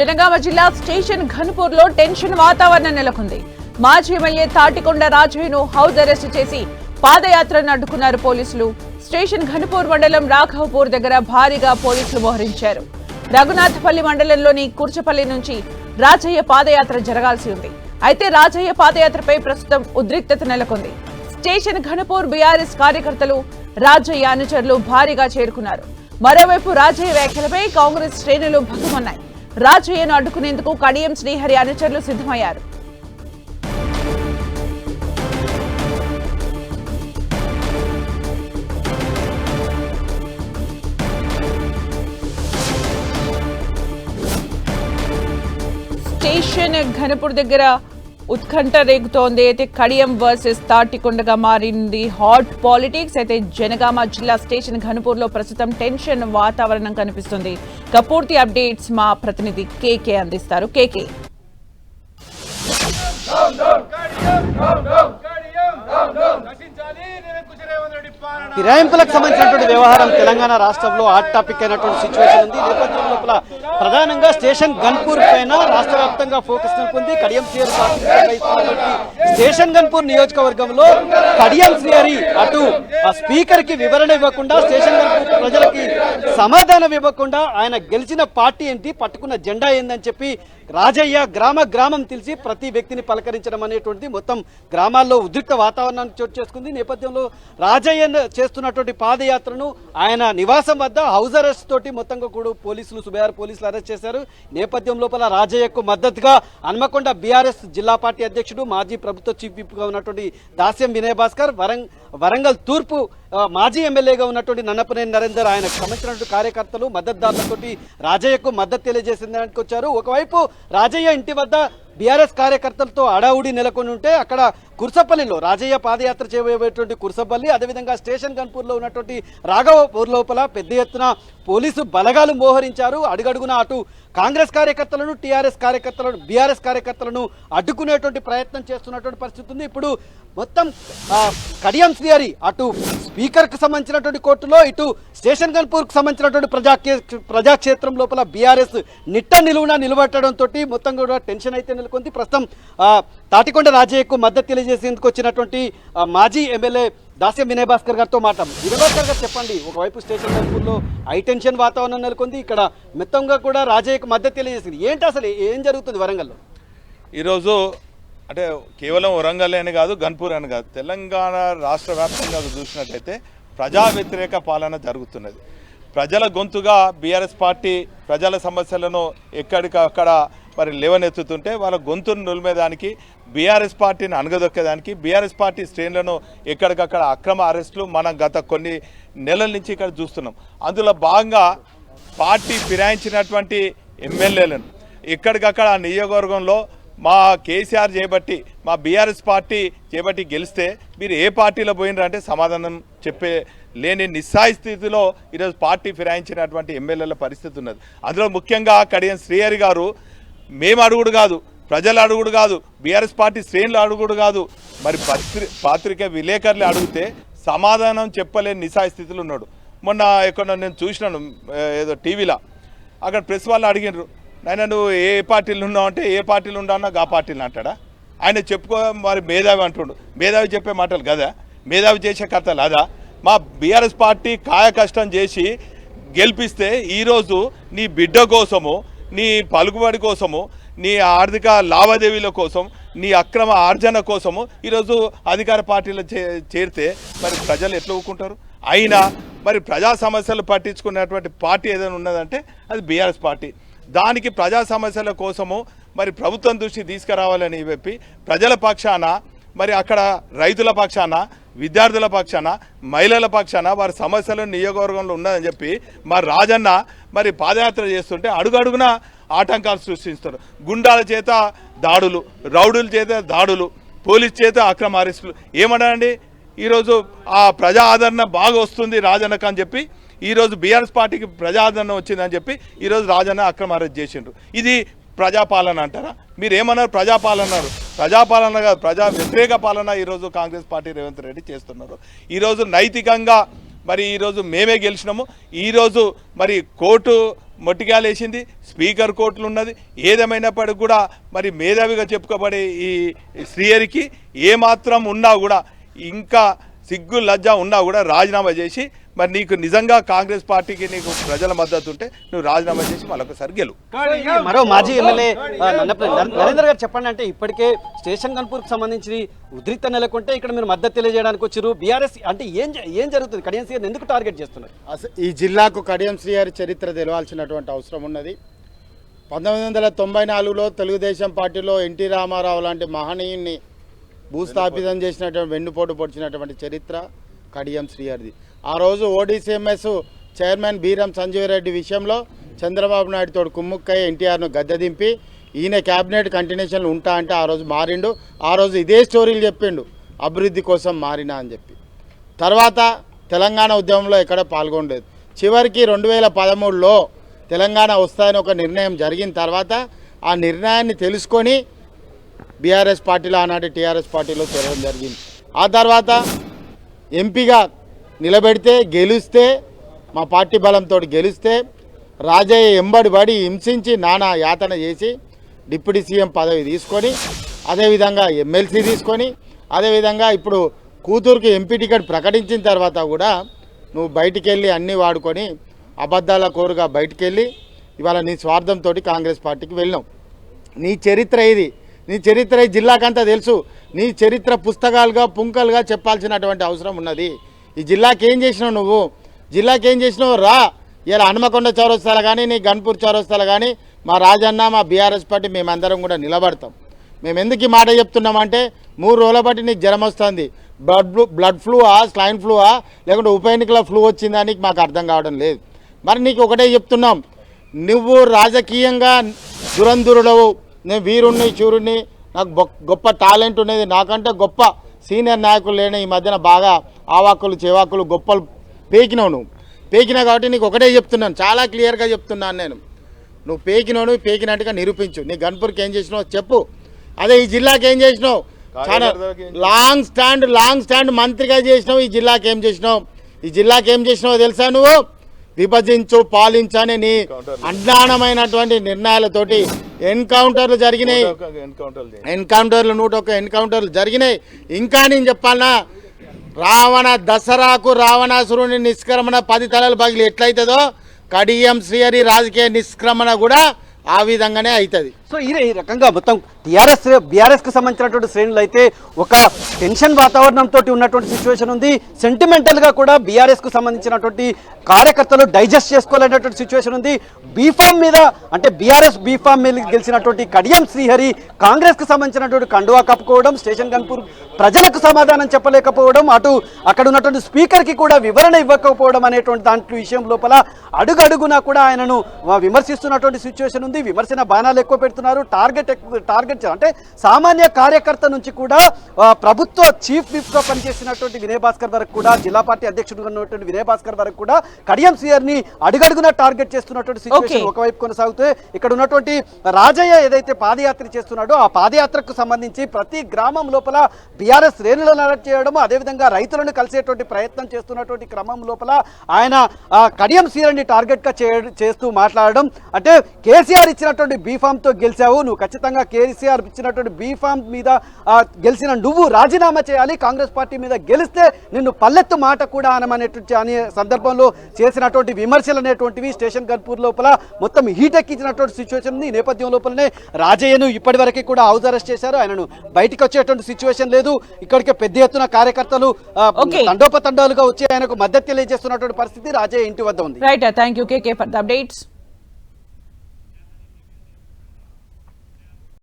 జనగామ జిల్లా station ఘన్పూర్లో tension వాతావరణం నెలకొంది. మాజీ ఎమ్మెల్యే తాటికొండ రాజయ్యను హౌస్ అరెస్ట్ చేసి పాదయాత్రను అడ్డుకున్నారు పోలీసులు. స్టేషన్ ఘన్పూర్ మండలం రాఘవపూర్ దగ్గర భారీగా పోలీసులు మోహరించారు. రఘునాథపల్లి మండలంలోని కూర్చపల్లి నుంచి రాజయ్య పాదయాత్ర జరగాల్సి ఉంది. అయితే రాజయ్య పాదయాత్రపై ప్రస్తుతం ఉద్రిక్తత నెలకొంది. స్టేషన్ ఘనపూర్ బీఆర్ఎస్ కార్యకర్తలు రాజయ్య అనుచరులు భారీగా చేరుకున్నారు. మరోవైపు రాజయ్య వ్యాఖ్యలపై కాంగ్రెస్ శ్రేణులు భగ్గుమన్నాయి. రాజయ్యను అడ్డుకునేందుకు కడియం శ్రీహరి అనుచరులు సిద్ధమయ్యారు. స్టేషన్ ఘనపూర్ దగ్గర ఉత్కంఠ రేగుతోంది. అయితే కడియం వర్సెస్ తాటికొండగా మారింది హాట్ పాలిటిక్స్. అయితే జనగామ జిల్లా స్టేషన్ ఘనపూర్లో ప్రస్తుతం టెన్షన్ వాతావరణం కనిపిస్తుంది. ఇక పూర్తి అప్డేట్స్ మా ప్రతినిధి కేకే అందిస్తారు. కేకే. ఫిరాయింపులకు సంబంధించినటువంటి వ్యవహారం తెలంగాణ రాష్ట్రంలో హాట్ టాపిక్ అయినటువంటి సిచ్యువేషన్ ఉంది. నేపథ్యం లోపల ప్రధానంగా స్టేషన్ గన్పూర్ పైన రాష్ట్ర వ్యాప్తంగా ఫోకస్ నెలకొంది. కడియం శ్రీహరి స్టేషన్ గన్పూర్ నియోజకవర్గంలో కడియం శ్రీహరి అటు ఆ స్పీకర్కి వివరణ ఇవ్వకుండా స్టేషన్ గన్పూర్ ప్రజలకి సమాధానం ఇవ్వకుండా ఆయన గెలిచిన పార్టీ ఏంటి పట్టుకున్న జెండా ఏందని చెప్పి రాజయ్య గ్రామ గ్రామం తెలిసి ప్రతి వ్యక్తిని పలకరించడం అనేటువంటిది మొత్తం గ్రామాల్లో ఉద్రిక్త వాతావరణాన్ని చోటు చేసుకుంది. నేపథ్యంలో రాజయ్య చేస్తున్నటువంటి పాదయాత్రను ఆయన నివాసం వద్ద హౌస్ అరెస్ట్ తోటి మొత్తంగా కూడా పోలీసులు సుబేఆర్ పోలీసులు అరెస్ట్ చేశారు. నేపథ్యం లోపల రాజయ్యకు మద్దతుగా హన్మకొండ బీఆర్ఎస్ జిల్లా పార్టీ అధ్యక్షుడు మాజీ ప్రభుత్వ చీఫ్ విప్గా ఉన్నటువంటి దాస్యం వినయ్ భాస్కర్ వరంగ్ వరంగల్ తూర్పు మాజీ ఎమ్మెల్యేగా ఉన్నటువంటి నన్నపనేని నరేందర్ ఆయనకు సంబంధించినటువంటి కార్యకర్తలు మద్దతుదారులతోటి రాజయ్యకు మద్దతు తెలియజేసిందానికి వచ్చారు. ఒకవైపు రాజయ్య ఇంటి వద్ద బీఆర్ఎస్ కార్యకర్తలతో అడావుడి నెలకొని ఉంటే అక్కడ కుర్సపల్లిలో రాజయ్య పాదయాత్ర చేయబోయేటువంటి కుర్సపల్లి అదేవిధంగా స్టేషన్ గన్పూర్లో ఉన్నటువంటి రాఘవపూర్ లోపల పెద్ద ఎత్తున పోలీసు బలగాలు మోహరించారు. అడుగడుగున అటు కాంగ్రెస్ కార్యకర్తలను టీఆర్ఎస్ కార్యకర్తలను బీఆర్ఎస్ కార్యకర్తలను అడ్డుకునేటువంటి ప్రయత్నం చేస్తున్నటువంటి పరిస్థితి ఉంది. ఇప్పుడు మొత్తం కడియం శ్రీహరి అటు స్పీకర్కు సంబంధించినటువంటి కోర్టులో ఇటు స్టేషన్ గన్పూర్కు సంబంధించినటువంటి ప్రజా ప్రజాక్షేత్రం లోపల బీఆర్ఎస్ నిట్ట నిలువున నిలబెట్టడం మొత్తం కూడా టెన్షన్ అయితే నెలకొంది. ప్రస్తుతం తాటికొండ రాజయ్యకు మద్దతు చేసేందుకు వచ్చినటువంటి మాజీ ఎమ్మెల్యే దాస్యం వినయ్ భాస్కర్ గారితో మాట్లాడు వినయ్ భాస్కర్ గారు చెప్పండి ఒకవైపు స్టేషన్ గన్పూర్లో హైటెన్షన్ వాతావరణం నెలకొంది ఇక్కడ మొత్తంగా కూడా రాజయ్యకు మద్దతు తెలియజేసింది. ఏంటి అసలు ఏం జరుగుతుంది వరంగల్లో? ఈరోజు అంటే కేవలం వరంగల్ అని కాదు గన్పూర్ అని కాదు తెలంగాణ రాష్ట్ర వ్యాప్తంగా చూసినట్లయితే ప్రజా వ్యతిరేక పాలన జరుగుతున్నది. ప్రజల గొంతుగా బీఆర్ఎస్ పార్టీ ప్రజల సమస్యలను ఎక్కడికక్కడ మరి లేవనెత్తుతుంటే వాళ్ళ గొంతును నులిమేదానికి బీఆర్ఎస్ పార్టీని అణగదొక్కేదానికి బీఆర్ఎస్ పార్టీ శ్రేణులను ఎక్కడికక్కడ అక్రమ అరెస్టులు మనం గత కొన్ని నెలల నుంచి ఇక్కడ చూస్తున్నాం. అందులో భాగంగా పార్టీ ఫిరాయించినటువంటి ఎమ్మెల్యేలను ఎక్కడికక్కడ ఆ నియోజకవర్గంలో మా కేసీఆర్ చేపట్టి మా బీఆర్ఎస్ పార్టీ చేపట్టి గెలిస్తే మీరు ఏ పార్టీలో పోయినారంటే సమాధానం చెప్పే లేని నిస్సాయి స్థితిలో ఈరోజు పార్టీ ఫిరాయించినటువంటి ఎమ్మెల్యేల పరిస్థితి ఉన్నది. అందులో ముఖ్యంగా కడియం శ్రీహరి గారు మేము అడుగుడు కాదు ప్రజలు అడుగుడు కాదు బీఆర్ఎస్ పార్టీ శ్రేణులు అడుగుడు కాదు. మరి పత్రి పాత్రిక విలేకరులు అడిగితే సమాధానం చెప్పలేని నిస్సాయి స్థితిలో ఉన్నాడు. మొన్న ఎక్కడ నేను చూసినాను ఏదో టీవీలో. అక్కడ ప్రెస్ వాళ్ళు అడిగినారు నాయన నువ్వు ఏ పార్టీలు ఉన్నావు అంటే ఏ పార్టీలు ఉన్నావు ఆ పార్టీలు అంటాడా? ఆయన చెప్పుకో మరి మేధావి అంటుండు. మేధావి చెప్పే మాటలు కదా? మేధావి చేసే కథలు అదా మా బీఆర్ఎస్ పార్టీ కాయ కష్టం చేసి గెలిపిస్తే ఈరోజు నీ బిడ్డ కోసము నీ పలుకుబడి కోసము నీ ఆర్థిక లావాదేవీల కోసం నీ అక్రమ ఆర్జన కోసము ఈరోజు అధికార పార్టీలో చే చేరితే మరి ప్రజలు ఎట్లా ఒప్పుకుంటారు అయినా మరి ప్రజా సమస్యలు పట్టించుకున్నటువంటి పార్టీ ఏదైనా ఉన్నదంటే అది బీఆర్ఎస్ పార్టీ. దానికి ప్రజా సమస్యల కోసము మరి ప్రభుత్వం దృష్టి తీసుకురావాలని చెప్పి ప్రజల పక్షాన మరి అక్కడ రైతుల పక్షాన విద్యార్థుల పక్షాన మహిళల పక్షాన వారి సమస్యలు నియోజకవర్గంలో ఉన్నదని చెప్పి మరి రాజన్న మరి పాదయాత్ర చేస్తుంటే అడుగడుగున ఆటంకాలు సృష్టిస్తారు గుండాల చేత దాడులు రౌడుల చేత దాడులు పోలీస్ చేత అక్రమ అరెస్టులు ఏమన్నారండి ఈరోజు ఆ ప్రజా ఆదరణ బాగా వస్తుంది రాజన్నకు అని చెప్పి ఈరోజు బీఆర్ఎస్ పార్టీకి ప్రజాదరణ వచ్చిందని చెప్పి ఈరోజు రాజన్న అక్రమ అరెస్ట్ చేసిండ్రు. ఇది ప్రజాపాలన అంటారా? మీరు ఏమన్నారు ప్రజాపాలన అన్నారు ప్రజాపాలన కాదు ప్రజా వ్యతిరేక పాలన ఈరోజు కాంగ్రెస్ పార్టీ రేవంత్ రెడ్డి చేస్తున్నారు. ఈరోజు నైతికంగా మరి ఈరోజు మేమే గెలిచినాము. ఈరోజు మరి కోర్టు మొట్టికాయలు స్పీకర్ కోర్టులు ఉన్నది ఏదేమైనప్పటికీ కూడా మరి మేధావిగా చెప్పుకోబడే ఈ శ్రీయరికి ఏమాత్రం ఉన్నా కూడా ఇంకా సిగ్గు లజ్జ ఉన్నా కూడా రాజీనామా చేసి మరి నీకు నిజంగా కాంగ్రెస్ పార్టీకి నీకు ప్రజల మద్దతు ఉంటే నువ్వు రాజీనామా చేసి మరొకసారి గెలు. మరో మాజీ ఎమ్మెల్యే నరేంద్ర గారు చెప్పండి అంటే ఇప్పటికే స్టేషన్ కన్పూర్కి సంబంధించి ఉద్రిక్త నెలకొంటే ఇక్కడ మీరు మద్దతు తెలియజేయడానికి వచ్చారు. బీఆర్ఎస్ అంటే ఏం ఏం జరుగుతుంది? కడియం సీఆర్ ఎందుకు టార్గెట్ చేస్తున్నారు? అస- ఈ జిల్లాకు కడియం శ్రీహరి చరిత్ర తెలవాల్సినటువంటి అవసరం ఉన్నది. పంతొమ్మిది వందల తొంభై నాలుగులో తెలుగుదేశం పార్టీలో ఎన్టీ రామారావు లాంటి మహనీయుని భూస్థాపితం చేసినటువంటి వెన్నుపోటు పొడిచినటువంటి చరిత్ర కడియం శ్రీహరిది. ఆ రోజు ఓడీసీఎంఎస్ చైర్మన్ బీరం సంజీవ్ రెడ్డి విషయంలో చంద్రబాబు నాయుడు తోడు కుమ్ముక్కయ్య ఎన్టీఆర్ను గద్దె దింపి ఈయన క్యాబినెట్ కంటిన్యూషన్ ఉంటా అంటే ఆ రోజు మారిండు. ఆ రోజు ఇదే స్టోరీలు చెప్పిండు. అభివృద్ధి కోసం మారినా అని చెప్పి. తర్వాత తెలంగాణ ఉద్యమంలో ఎక్కడ పాల్గొనలేదు. చివరికి రెండు వేల పదమూడులో తెలంగాణ వస్తాయని ఒక నిర్ణయం జరిగిన తర్వాత ఆ నిర్ణయాన్ని తెలుసుకొని బీఆర్ఎస్ పార్టీలో ఆనాటి టీఆర్ఎస్ పార్టీలో చేరడం జరిగింది. ఆ తర్వాత ఎంపీగా నిలబెడితే గెలిస్తే మా పార్టీ బలంతో గెలిస్తే రాజయ్య ఎంబడి పడి హింసించి నానా యాతన చేసి డిప్యూటీ సీఎం పదవి తీసుకొని అదేవిధంగా ఎమ్మెల్సీ తీసుకొని అదేవిధంగా ఇప్పుడు కూతురుకి ఎంపీ టికెట్ ప్రకటించిన తర్వాత కూడా నువ్వు బయటికి వెళ్ళి అన్నీ వాడుకొని అబద్ధాల కోరుగా బయటికి వెళ్ళి ఇవాళ నీ స్వార్థంతో కాంగ్రెస్ పార్టీకి వెళ్ళినావు. నీ చరిత్ర ఇది. నీ చరిత్ర ఈ జిల్లాకంతా తెలుసు. నీ చరిత్ర పుస్తకాలుగా పుంకలుగా చెప్పాల్సినటువంటి అవసరం ఉన్నది. ఈ జిల్లాకి ఏం చేసినావు నువ్వు? జిల్లాకి ఏం చేసినావు? రా. ఇలా హనుమకొండ చౌరస్తాలు కానీ నీ గన్పూర్ చౌరస్తాలు కానీ మా రాజన్న మా బీఆర్ఎస్ పార్టీ మేమందరం కూడా నిలబడతాం. మేము ఎందుకు ఈ మాట చెప్తున్నామంటే మూడు రోజుల బట్టి నీకు జ్వరం వస్తుంది. బ్లడ్ ఫ్లూ బ్లడ్ ఫ్లూవా స్లైన్ ఫ్లూవా? లేకుంటే ఉప ఎన్నికల ఫ్లూ వచ్చిందని మాకు అర్థం కావడం లేదు. మరి నీకు ఒకటే చెప్తున్నాం. నువ్వు రాజకీయంగా దురంధురుడవు. నేను వీరుణ్ణి శూరుణ్ణి నాకు గొప్ప టాలెంట్ ఉన్నది. నాకంటే గొప్ప సీనియర్ నాయకులు లేని ఈ మధ్యన బాగా ఆవాకులు చేవాకులు గొప్పలు పేకినావు నువ్వు పేకినా కాబట్టి నీకు ఒకటే చెప్తున్నాను. చాలా క్లియర్గా చెప్తున్నాను నేను. నువ్వు పేకినావు పేకినట్టుగా నిరూపించు. నీ గన్పూర్కి ఏం చేసినావు చెప్పు. అదే ఈ జిల్లాకి ఏం చేసినావు? చాలా లాంగ్ స్టాండ్ లాంగ్ స్టాండ్ మంత్రిగా చేసినావు. ఈ జిల్లాకి ఏం చేసినావు? ఈ జిల్లాకి ఏం చేసినావు తెలుసా నువ్వు? విభజించు పాలించని నీ అజ్ఞానమైనటువంటి నిర్ణయాలతోటి ఎన్కౌంటర్లు జరిగినాయి. ఎన్కౌంటర్లు నూట ఒక్క ఎన్కౌంటర్లు జరిగినాయి. ఇంకా నేను చెప్పాలనా? రావణ దసరాకు రావణాసురుని నిష్క్రమణ పది తలలు పగిలి ఎట్లయితుందో కడియం శ్రీహరి రాజకీయ నిష్క్రమణ కూడా ఆ విధంగానే అవుతుంది సో ఈ ఈ రకంగా మొత్తం టీఆర్ఎస్ బీఆర్ఎస్కు సంబంధించినటువంటి శ్రేణులు అయితే ఒక టెన్షన్ వాతావరణంతో ఉన్నటువంటి సిచ్యువేషన్ ఉంది. సెంటిమెంటల్గా కూడా బీఆర్ఎస్కు సంబంధించినటువంటి కార్యకర్తలు డైజెస్ట్ చేసుకోలేనటువంటి సిచ్యువేషన్ ఉంది. బీఫామ్ మీద అంటే బీఆర్ఎస్ బీఫామ్ మీద గెలిచినటువంటి కడియం శ్రీహరి కాంగ్రెస్కు సంబంధించినటువంటి కండువా కప్పుకోవడం స్టేషన్ కన్పూర్ ప్రజలకు సమాధానం చెప్పలేకపోవడం అటు అక్కడ ఉన్నటువంటి స్పీకర్కి కూడా వివరణ ఇవ్వకపోవడం అనేటువంటి దాంట్లో విషయం లోపల అడుగు అడుగునా కూడా ఆయనను విమర్శిస్తున్నటువంటి సిచ్యువేషన్ ఉంది. విమర్శన బాణాలు ఎక్కువ పెడుతున్నారు. టార్గెట్ ఎక్కువ టార్గెట్ చే- అంటే సామాన్య కార్యకర్త నుంచి కూడా ప్రభుత్వ చీఫ్ విప్గా పనిచేసినటువంటి వినయ్ భాస్కర్ వరకు కూడా జిల్లా పార్టీ అధ్యక్షుడుగా ఉన్నటువంటి వినయ్ భాస్కర్ వరకు కూడా కడియం సిఆర్ని అడుగడుగునా టార్గెట్ చేస్తున్నటువంటి సిచ్యువేషన్. ఒకవైపు కొనసాగుతూ ఇక్కడ ఉన్నటువంటి రాజయ్య ఏదైతే పాదయాత్ర చేస్తున్నాడో ఆ పాదయాత్రకు సంబంధించి ప్రతి గ్రామం లోపల బీఆర్ఎస్ శ్రేణులను అలర్ట్ చేయడం అదేవిధంగా రైతులను కలిసేటువంటి ప్రయత్నం చేస్తున్నటువంటి క్రమం లోపల ఆయన కడియం సీరని టార్గెట్గా చే- చేస్తూ మాట్లాడడం అంటే కేసీఆర్ ఇచ్చినటువంటి బీఫామ్తో గెలిచావు. నువ్వు ఖచ్చితంగా కేసీఆర్ ఇచ్చినటువంటి బీఫామ్ మీద గెలిచిన నువ్వు రాజీనామా చేయాలి. కాంగ్రెస్ పార్టీ మీద గెలిస్తే నిన్ను పల్లెత్తు మాట కూడా అనమనేటువంటి అనే సందర్భంలో చేసినటువంటి విమర్శలు అనేటువంటివి స్టేషన్ గన్పూర్ లోపల మొత్తం హీట్ ఎక్కించినటువంటి సిచ్యువేషన్ ఉంది ఈ నేపథ్యం లోపలనే రాజయ్యను ఇప్పటి వరకు కూడా హౌస్ అరెస్ట్ చేశారు. ఆయనను బయటికి వచ్చేటువంటి సిచ్యువేషన్ లేదు. ఇక్కడికి పెద్ద ఎత్తున కార్యకర్తలు. తండోపతండాలుగా వచ్చి ఆయనకు మద్దతు తెలియజేస్తున్నటువంటి పరిస్థితి రాజయ్య ఇంటి వద్ద ఉంది. Right thank you KK for the updates